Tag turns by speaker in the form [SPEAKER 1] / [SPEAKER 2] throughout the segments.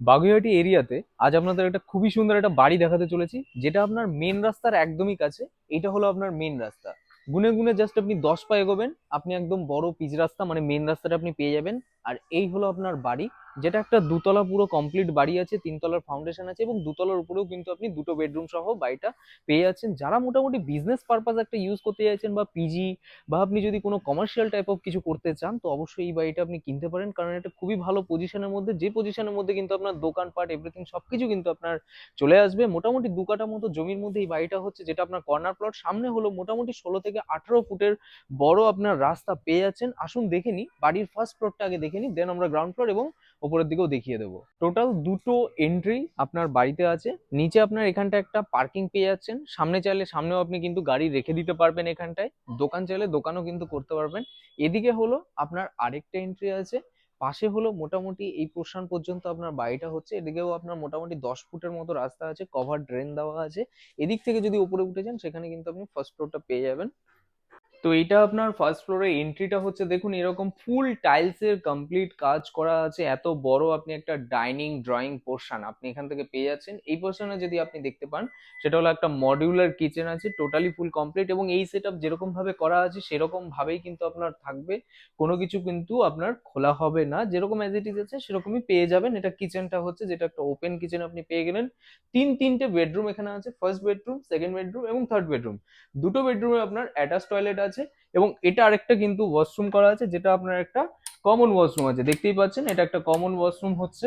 [SPEAKER 1] বাগুইহাটি এরিয়াতে আজ আপনাদের একটা খুবই সুন্দর একটা বাড়ি দেখাতে চলেছি, যেটা আপনার মেন রাস্তার একদমই কাছে। এটা হলো আপনার মেন রাস্তা। গুনে গুনে জাস্ট আপনি দশ পা এগোবেন, আপনি একদম বড় পিচ রাস্তা মানে মেন রাস্তাটা আপনি পেয়ে যাবেন। আর এই হলো আপনার বাড়ি, যেটা একটা দুতলা পুরো কমপ্লিট বাড়ি আছে, তিনতলার ফাউন্ডেশন আছে এবং দুতলার উপরেও কিন্তু আপনি দুটো বেডরুম সহ বাড়িটা পেয়ে যাচ্ছেন। যারা মোটামুটি বিজনেস পারপাস একটা ইউজ করতে চাইছেন বা পিজি বা আপনি যদি কোনো কমার্শিয়াল টাইপ অফ কিছু করতে চান, তো অবশ্যই এই বাড়িটা আপনি কিনতে পারেন। কারণ এটা খুবই ভালো পজিশনের মধ্যে, যে পজিশনের মধ্যে কিন্তু আপনার দোকানপাট এভরিথিং সবকিছু কিন্তু আপনার চলে আসবে। মোটামুটি দু কাঠা মতো জমির মধ্যে এই বাড়িটা হচ্ছে, যেটা আপনার কর্নার প্লট সামনে হলো মোটামুটি ষোলো থেকে আঠারো ফুটের বড় আপনার রাস্তা পেয়ে যাচ্ছেন। আসুন দেখে বাড়ির ফার্স্ট ফ্লোরটা আগে দেখে নিই দেন আমরা গ্রাউন্ড ফ্লোর এবং ওপরের দিকেও দেখিয়ে দেবো। টোটাল দুটো এন্ট্রি আপনার বাড়িতে আছে। নিচে আপনার এখানটা একটা পার্কিং পেয়ে যাচ্ছেন। সামনে চাইলে সামনেও আপনি কিন্তু গাড়ি রেখে দিতে পারবেন এখানটায়। দোকান চাইলে দোকানও কিন্তু করতে পারবেন। এদিকে হলো আপনার আরেকটা এন্ট্রি আছে। পাশে হলো মোটামুটি এই পোর্শন পর্যন্ত আপনার বাড়িটা হচ্ছে। এদিকেও আপনার মোটামুটি দশ ফুটের মতো রাস্তা আছে। কভার ড্রেন দেওয়া আছে। এদিক থেকে যদি উপরে উঠে যান, সেখানে কিন্তু আপনি ফার্স্ট ফ্লোরটা পেয়ে যাবেন। তো এটা আপনার ফার্স্ট ফ্লোরে এন্ট্রিটা হচ্ছে, দেখুন, এরকম ফুল টাইলসের কমপ্লিট কাজ করা আছে, এত বড় আপনি একটা ডাইনিং ড্রয়িং পোর্শন আপনি এখান থেকে পেয়ে যাচ্ছেন। এই পোর্শনে যদি আপনি দেখতে পান, সেটা হলো একটা মডিউলার কিচেন আছে টোটালি ফুল কমপ্লিট এবং এই সেট আপ যেরকম ভাবে করা আছে, সেরকম ভাবেই কিন্তু আপনার থাকবে। কোনো কিছু কিন্তু আপনার খোলা হবে না, যেরকম অ্যাজ ইট ইজ আছে, সেরকমই পেয়ে যাবেন। এটা কিচেনটা হচ্ছে, যেটা একটা ওপেন কিচেন আপনি পেয়ে গেলেন। তিন, তিনটে বেডরুম এখানে আছে ফার্স্ট বেডরুম সেকেন্ড বেডরুম এবং থার্ড বেডরুম দুটো বেডরুমে আপনার অ্যাটাচ টয়লেট আছে এবং এটা আরেকটা কিন্তু ওয়াশরুম করা আছে, যেটা আপনার একটা কমন ওয়াশরুম আছে। দেখতেই পাচ্ছেন, এটা একটা কমন ওয়াশরুম হচ্ছে।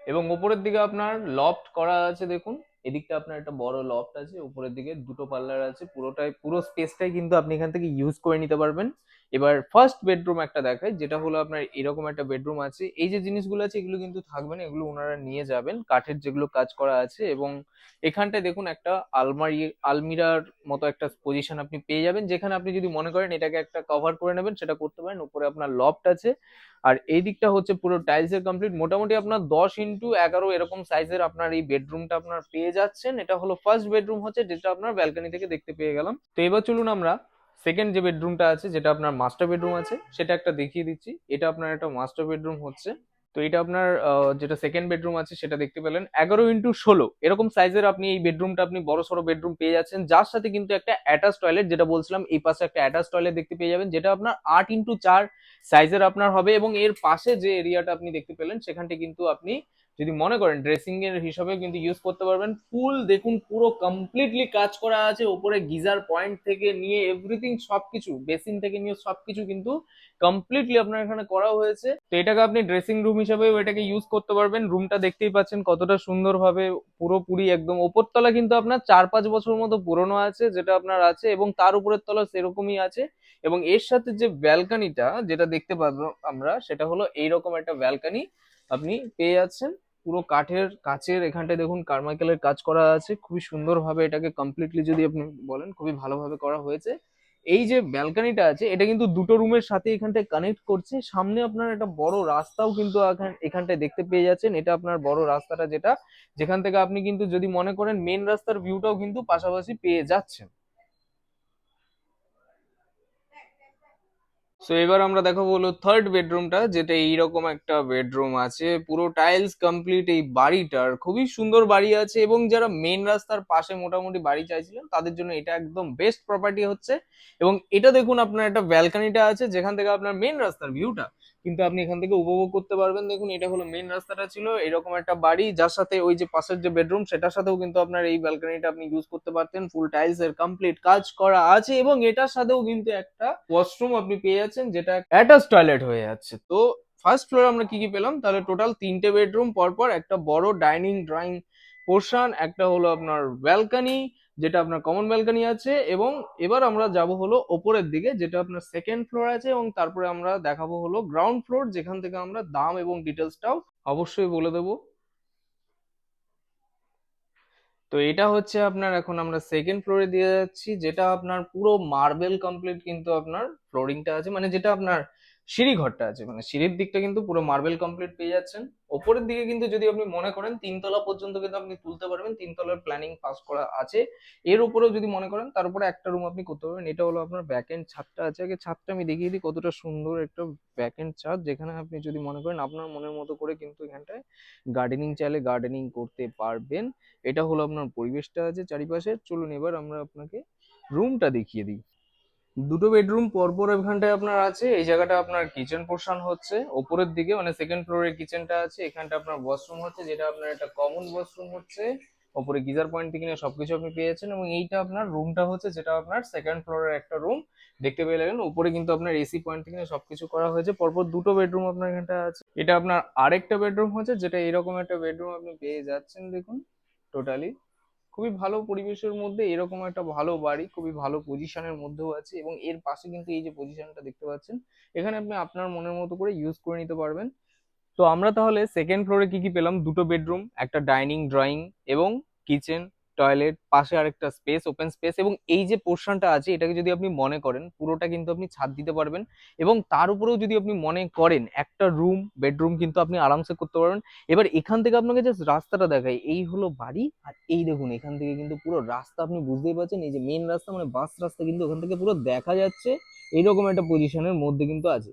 [SPEAKER 1] এবং উপরের দিকে আপনার লফট করা আছে, দেখুন। এদিকটা আপনার একটা বড় লফট আছে, উপরের দিকে দুটো পার্লার আছে। পুরোটাই, পুরো স্পেসটাই কিন্তু আপনি এখান থেকে ইউজ করে নিতে পারবেন। এবার ফার্স্ট বেডরুম একটা দেখায় যেটা হলো আপনার এরকম একটা বেডরুম আছে। এই যে জিনিসগুলো আছে, এগুলো কিন্তু থাকবে না, এগুলো ওনারা নিয়ে যাবেন। কাঠের যেগুলো কাজ করা আছে এবং এখানটায় দেখুন একটা আলমারি, আলমিরার মতো একটা পজিশন আপনি পেয়ে যাবেন, যেখানে আপনি যদি মনে করেন এটাকে একটা কভার করে নেবেন, সেটা করতে পারেন। উপরে আপনার লফট আছে। আর এই দিকটা হচ্ছে পুরো টাইলস এর কমপ্লিট মোটামুটি আপনার দশ ইন্টু এগারো এরকম সাইজের আপনার এই বেডরুমটা আপনার পেয়ে যাচ্ছেন। এটা হলো ফার্স্ট বেডরুম হচ্ছে, যেটা আপনার ব্যালকনি থেকে দেখতে পেয়ে গেলাম। তো এবার চলুন আমরা সেকেন্ড যে বেডরুমটা আছে, যেটা আপনার মাস্টার বেডরুম আছে, সেটা একটা দেখিয়ে দিচ্ছি। এটা আপনার একটা মাস্টার বেডরুম হচ্ছে। তো এটা আপনার যেটা সেকেন্ড বেডরুম আছে, সেটা দেখতে পেলেন। এগারো ইন্টু ষোলো। এরকম সাইজের আপনি এই বেডরুমটা আপনি বড় সড়ো বেডরুম পেয়ে যাচ্ছেন। যার সাথে কিন্তু একটা অ্যাটাচ টয়লেট যেটা বলছিলাম, এই পাশে একটা অ্যাটাচ টয়লেট দেখতে পেয়ে যাবেন, যেটা আপনার আট ইন্টু চার সাইজের আপনার হবে। এবং এর পাশে যে এরিয়াটা আপনি দেখতে পেলেন, সেখানটা কিন্তু আপনি যদি মনে করেন ড্রেসিং এর হিসাবে কিন্তু ইউজ করতে পারবেন। ফুল দেখুন, পুরো কমপ্লিটলি কাজ করা আছে উপরে গিজার পয়েন্ট থেকে নিয়ে এভরিথিং সবকিছু বেসিন থেকে নিয়ে সবকিছু কিন্তু কমপ্লিটলি আপনার এখানে করা হয়েছে। তো এটাকে আপনি ড্রেসিং রুম হিসাবে এটাকে ইউজ করতে পারবেন। রুমটা দেখতেই পাচ্ছেন কতটা সুন্দরভাবে পুরোপুরি একদম। ওপরতলা কিন্তু আপনার চার পাঁচ বছর মতো পুরনো আছে, যেটা আপনার আছে এবং তার উপরের তলা সেরকমই আছে। এবং এর সাথে যে ব্যালকানিটা যেটা দেখতে পাবো আমরা, সেটা হলো এইরকম একটা ব্যালকানি আপনি পেয়ে যাচ্ছেন। পুরো কাঠের কাচের এখানটায় দেখুন কারমাইকেলের কাজ করা আছে। খুবই সুন্দরভাবে এটাকে কমপ্লিটলি যদি আপনি বলেন, খুবই ভালোভাবে করা হয়েছে। এই যে ব্যালকানিটা আছে, এটা কিন্তু দুটো রুমের সাথে এখানটায় কানেক্ট করছে। সামনে আপনার একটা বড় রাস্তাও কিন্তু এখান- এখানটায় দেখতে পেয়ে যাচ্ছেন। এটা আপনার বড় রাস্তাটা যেটা, যেখান থেকে আপনি কিন্তু যদি মনে করেন মেন রাস্তার ভিউটাও কিন্তু পাশাপাশি পেয়ে যাচ্ছেন। সো এবার আমরা দেখো হলো থার্ড বেডরুমটা যেটা এইরকম একটা বেডরুম আছে। পুরো টাইলস কমপ্লিট এই বাড়িটার। খুবই সুন্দর বাড়ি আছে এবং যারা মেন রাস্তার পাশে মোটামুটি বাড়ি চাইছিলেন, তাদের জন্য এটা একদম বেস্ট প্রপার্টি হচ্ছে। এবং এটা দেখুন আপনার একটা ব্যালকানিটা আছে, যেখান থেকে আপনার মেন রাস্তার ভিউটা কিন্তু আপনি এখান থেকে উপভোগ করতে পারবেন। দেখুন, এটা হলো মেন রাস্তাটা ছিল। এরকম একটা বাড়ি, যার সাথে ওই যে পাশের যে বেডরুম সেটার সাথেও কিন্তু আপনার এই ব্যালকনিটা আপনি ইউজ করতে পারতেন। ফুল টাইলস এর কমপ্লিট কাজ করা আছে এবং এটার সাথেও কিন্তু একটা ওয়াশরুম আপনি পেয়ে যাচ্ছেন যেটা অ্যাটাচ টয়লেট হয়ে যাচ্ছে। তো ফার্স্ট ফ্লোর আমরা কি কি পেলাম? তাহলে টোটাল তিনটে বেডরুম পরপর একটা বড় ডাইনিং ড্রয়িং পোর্শন একটা হলো আপনার ব্যালকনি যেটা আপনার কমন ব্যালকনি আছে এবং এবার আমরা যাব হলো ওপরের দিকে যেটা আপনার সেকেন্ড ফ্লোর আছে এবং তারপরে আমরা দেখাবো হলো গ্রাউন্ড ফ্লোর যেখান থেকে আমরা দাম এবং ডিটেলসটাও অবশ্যই বলে দেবো। তো এটা হচ্ছে আপনার এখন আমরা সেকেন্ড ফ্লোরে দিয়ে যাচ্ছি, যেটা আপনার পুরো মার্বেল কমপ্লিট কিন্তু আপনার ফ্লোরিংটা আছে মানে যেটা আপনার সিঁড়ি ঘরটা আছে। মানে সিঁড়ির দিকটা কিন্তু পুরো মার্বেল কমপ্লিট পেয়ে যাচ্ছেন। ওপরের দিকে কিন্তু যদি আপনি মনে করেন, তিনতলা পর্যন্ত কিন্তু আপনি তুলতে পারবেন। তিনতলার প্ল্যানিং পাস করা আছে। এর উপরেও যদি মনে করেন, তার উপরে একটা রুম আপনি করতে পারবেন। এটা হলো আপনার ব্যাক এন্ড ছাদটা আছে। আগে ছাদটা আমি দেখিয়ে দিই, কতটা সুন্দর একটা ব্যাক এন্ড ছাদ। যেখানে আপনি যদি মনে করেন, আপনার মনের মতো করে কিন্তু এখানটায় গার্ডেনিং চাইলে গার্ডেনিং করতে পারবেন। এটা হলো আপনার পরিবেশটা আছে চারিপাশে। চলুন এবার আমরা আপনাকে রুমটা দেখিয়ে দিই। দুটো বেডরুম পরপর এখানটায় আপনার আছে, এই জায়গাটা আপনার কিচেন পোর্শন হচ্ছে, ওপরের দিকে মানে সেকেন্ড ফ্লোরে কিচেনটা আছে, এখানটা আপনার ওয়াশরুম হচ্ছে, যেটা আপনার একটা কমন ওয়াশরুম হচ্ছে, ওপরে গিজার পয়েন্ট থেকে নিয়ে সবকিছু আপনি পেয়েছেন এবং এইটা আপনার রুমটা হচ্ছে যেটা আপনার সেকেন্ড ফ্লোরের একটা রুম দেখতে পেয়ে লাগেন উপরে কিন্তু আপনার এসি পয়েন্ট থেকে সবকিছু করা হয়েছে, পরপর দুটো বেডরুম আপনার এখানটা আছে, এটা আপনার আরেকটা বেডরুম হচ্ছে, যেটা এরকম একটা বেডরুম আপনি পেয়ে যাচ্ছেন, দেখুন টোটালি খুবই ভালো পরিবেশের মধ্যে এরকম একটা ভালো বাড়ি, খুবই ভালো পজিশনের মধ্যেও আছে এবং এর পাশে কিন্তু এই যে পজিশনটা দেখতে পাচ্ছেন, এখানে আপনি আপনার মনের মতো করে ইউজ করে নিতে পারবেন। তো আমরা তাহলে সেকেন্ড ফ্লোরে কি কি পেলাম? দুটো বেডরুম একটা ডাইনিং ড্রয়িং এবং কিচেন টয়লেট, পাশে আরেকটা স্পেস, ওপেন স্পেস এবং এই যে পোর্শনটা আছে, এটাকে যদি আপনি মনে করেন, পুরোটা কিন্তু আপনি ছাদ দিতে পারবেন এবং তার উপরেও যদি আপনি মনে করেন, একটা রুম, বেডরুম কিন্তু আপনি আরামসে করতে পারবেন। এবার এখান থেকে আপনাকে জাস্ট রাস্তাটা দেখাই, এই হলো বাড়ি আর এই দেখুন, এখান থেকে কিন্তু পুরো রাস্তা আপনি বুঝতেই পারছেন, এই যে মেন রাস্তা মানে বাস রাস্তা কিন্তু ওখান থেকে পুরো দেখা যাচ্ছে এইরকম একটা পজিশনের মধ্যে কিন্তু আছে।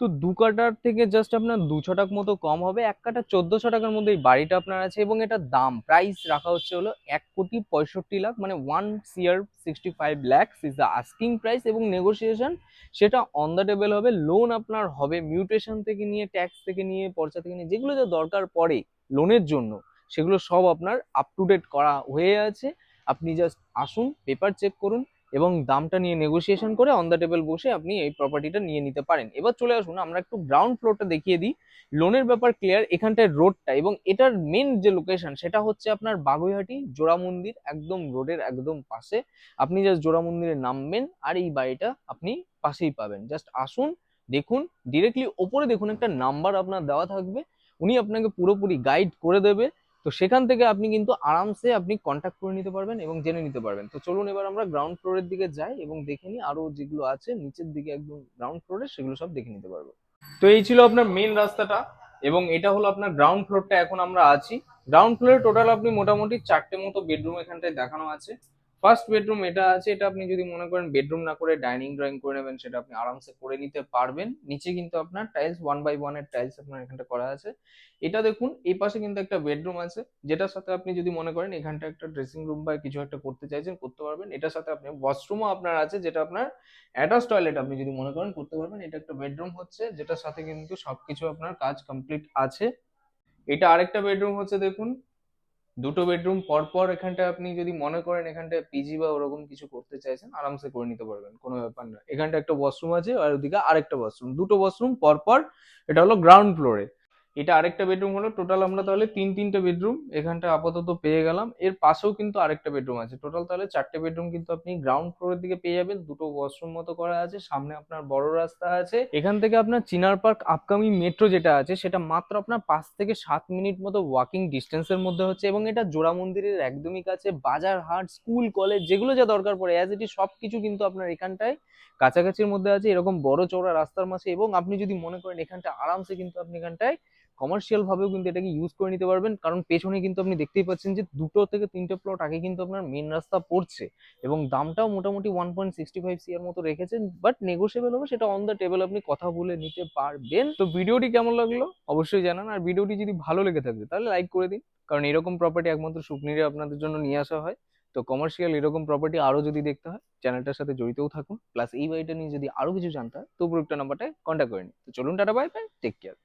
[SPEAKER 1] তো দু কাটার থেকে জাস্ট আপনার দু ছ টাকা মতো কম হবে, এক কাটা চোদ্দশো টাকার মধ্যে এই বাড়িটা আপনার আছে এবং এটার দাম। প্রাইস রাখা হচ্ছে হলো এক কোটি পঁয়ষট্টি লাখ মানে one CR sixty five lakhs is the asking price এবং নেগোসিয়েশন সেটা অন দ্য টেবিল হবে। লোন আপনার হবে মিউটেশন থেকে নিয়ে ট্যাক্স থেকে নিয়ে পর্চা থেকে নিয়ে, যেগুলো যা দরকার পড়ে লোনের জন্য, সেগুলো সব আপনার আপ টু ডেট করা হয়ে আছে। আপনি জাস্ট আসুন পেপার চেক করুন এবং দামটা নিয়ে নেগোসিয়েশন করে অন দ্য টেবিল বসে আপনি এই প্রপার্টিটা নিয়ে নিতে পারেন। এবার চলে আসুন, আমরা একটু গ্রাউন্ড ফ্লোরটা দেখিয়ে দিই। লোনের ব্যাপার ক্লিয়ার এখানটায় রোডটা এবং এটার মেন যে লোকেশন সেটা হচ্ছে আপনার বাগুইহাটি, জোড়া মন্দির একদম রোডের একদম পাশে। আপনি জাস্ট জোড়া মন্দিরে নামবেন আর এই বাড়িটা আপনি পাশেই পাবেন। জাস্ট আসুন, দেখুন ডিরেক্টলি ওপরে দেখুন একটা নাম্বার আপনার দেওয়া থাকবে। উনি আপনাকে পুরোপুরি গাইড করে দেবে। তো সেখান থেকে আপনি কিন্তু আরামসে আপনি কন্ট্যাক্ট করে নিতে পারবেন এবং জেনে নিতে পারবেন। তো চলুন এবার আমরা গ্রাউন্ড ফ্লোরের দিকে যাই এবং দেখে নিই আরও যেগুলো আছে নিচের দিকে একদম গ্রাউন্ড ফ্লোরে সেগুলো সব দেখে নিতে পারব। তো এই ছিল আপনার মেন রাস্তাটা এবং এটা হলো আপনার গ্রাউন্ড ফ্লোরটা এখন আমরা আছি। গ্রাউন্ড ফ্লোরে টোটাল আপনি মোটামুটি চারটে মতো বেডরুম এখানটায় দেখানো আছে। ফার্স্ট বেডরুম এটা আছে, এটা আপনি যদি মনে করেন বেডরুম না করে ডাইনিং ড্রয়িং করে নেবেন, সেটা আপনি আরামসে করে নিতে পারবেন। নিচে কিন্তু আপনার টাইলস ওয়ান বাই ওয়ানের টাইলস আপনার এখানটা করা আছে। এটা দেখুন, এই পাশে কিন্তু একটা বেডরুম আছে, যেটার সাথে আপনি যদি মনে করেন এখানটা একটা ড্রেসিং রুম বা কিছু একটা করতে চাইছেন, করতে পারবেন। এটার সাথে আপনি ওয়াশরুমও আপনার আছে, যেটা আপনার অ্যাটাচ টয়লেট আপনি যদি মনে করেন করতে পারবেন। এটা একটা বেডরুম হচ্ছে, যেটার সাথে কিন্তু সবকিছু আপনার কাজ কমপ্লিট আছে। এটা আরেকটা বেডরুম হচ্ছে, দেখুন দুটো বেডরুম পরপর এখানটা আপনি যদি মনে করেন এখানটা পিজি বা ওরকম কিছু করতে চাইছেন, আরামসে করে নিতে পারবেন, কোনো ব্যাপার না এখানটা একটা ওয়াশরুম আছে আর ওদিকে আরেকটা ওয়াশরুম দুটো ওয়াশরুম পরপর, এটা হলো গ্রাউন্ড ফ্লোরে এটা আরেকটা বেডরুম হলো। টোটাল আমরা তাহলে তিন, তিনটে বেডরুম এখানটা আপাতত পেয়ে গেলাম। এর পাশেও কিন্তু আরেকটা বেডরুম আছে। টোটাল তাহলে চারটে বেডরুম কিন্তু আপনি গ্রাউন্ড ফ্লোরের দিকে পেয়ে যাবেন। দুটো ওয়াশরুম মতো করা আছে। সামনে আপনার বড় রাস্তা আছে। এখান থেকে আপনার চিনার পার্ক আপকামিং মেট্রো যেটা আছে, সেটা মাত্র আপনার পাঁচ থেকে সাত মিনিট মতো ওয়াকিং ডিস্টেন্সের মধ্যে হচ্ছে এবং এটা জোড়া মন্দিরের একদমই কাছে। বাজার হাট স্কুল কলেজ যেগুলো যা দরকার পড়ে অ্যাজ ইট সব কিছু কিন্তু আপনার এখানটায় কাছাকাছির মধ্যে আছে। এরকম বড় চওড়া রাস্তার মাঝে এবং আপনি যদি মনে করেন এখানটা আরামসে কিন্তু আপনি এখানটায় কমার্শিয়াল ভাবেও কিন্তু এটাকে ইউজ করে নিতে পারবেন। কারণ পেছনে কিন্তু আপনি দেখতেই পাচ্ছেন যে দুটো থেকে তিনটে প্লট আগে কিন্তু আপনার মেন রাস্তা পড়ছে এবং দামটাও মোটামুটি one point sixty five CR মতো রেখেছেন বাট নেগোসিয়েবল হবে সেটা অন দ্য টেবিল আপনি কথা বলে নিতে পারবেন। তো ভিডিওটি কেমন লাগল অবশ্যই জানান, আর ভিডিওটি যদি ভালো লেগে থাকে তাহলে লাইক করে দিন, কারণ এরকম প্রপার্টি একমাত্র সুকনিরে আপনাদের জন্য নিয়ে আসা হয়। তো কমার্শিয়াল এরকম প্রপার্টি আরও যদি দেখতে হয় চ্যানেলটার সাথে জড়িতও থাকুন প্লাস এই বাড়িটা নিয়ে যদি আরও কিছু জানতে হয়, তো উপরোক্ত নাম্বারটায় কন্ট্যাক্ট করে নিন। তো চলুন tata bye bye take care